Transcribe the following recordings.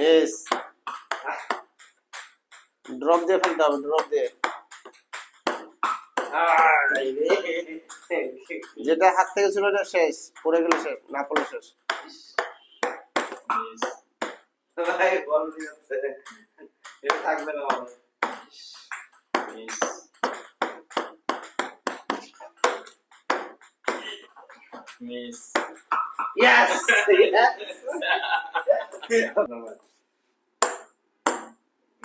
Miss drop দিয়ে ফেলতে হবে ড্রপ দিয়ে। যেটা হাত থেকে ছিল ওটা শেষ পড়ে গেলে শেষ না পড়লে শেষ। এটা থাকবে না miss miss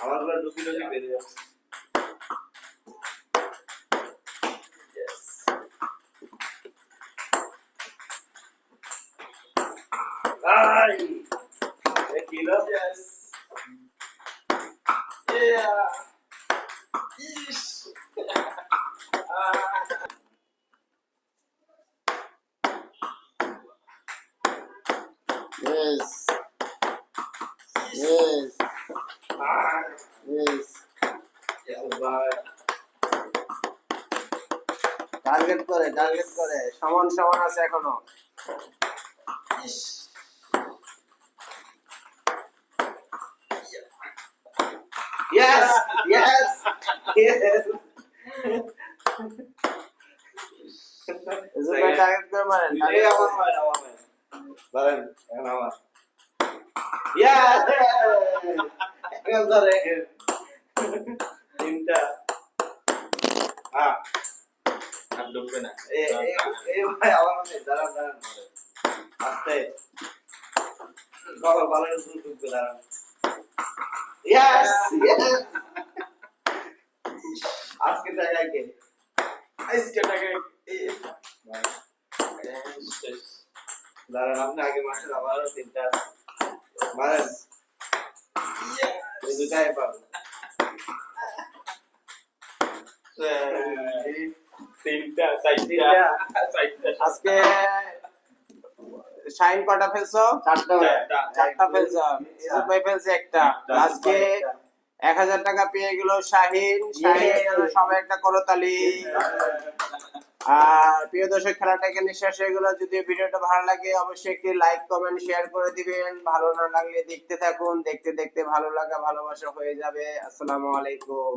সমান সমান এখন লাগেই নাই ইয়েস আমার পুরো ডুবি ডুবি বেরিয়ে যাচ্ছে ইয়েস আই এ কি লো ইয়েস ইয়া ইশ ইয়েস ইয়েস ইয়েস ভাই টার্গেট করে টার্গেট করে সমান সমান আছে এখনো ইশ Yes! Yes! Yes! এজন্য টার্গেট করে মারেন এই আমার হয় আমার হয় ধরেন এখন আমার Yes! এখন ধরেন তিনটা হ্যাঁ আর ঢুকবে না। এই এই এই ভাই আমার মনে দাঁড়ান দাঁড়ান। আস্তে। বাবা ভালো দুধ দাঁড়ান। Yes! Yes! আজকে জায়গায় কে? আজকে টাকা শেষ দাঁড়ান আপনি আগে মাসের আবারও তিনটা। মারেন। দুটাই পাবেন তিনটা চারটা আজকে শাইন কটা ফেলছো? চারটা চারটা। চারটা ফেলছো। ইউসুফ ভাই ফেলছে একটা। আজকে এক হাজার টাকা পেয়ে গেল শাহিন। শাহিন সবাই একটা করতালি আর প্রিয় দর্শক, খেলাটা এখানে শেষ হয়ে গেল। যদি ভিডিওটা ভালো লাগে, অবশ্যই একটি লাইক কমেন্ট শেয়ার করে দিবেন। ভালো না লাগলে দেখতে থাকুন। দেখতে দেখতে ভালো লাগা, ভালোবাসা হয়ে যাবে। আসসালামু আলাইকুম।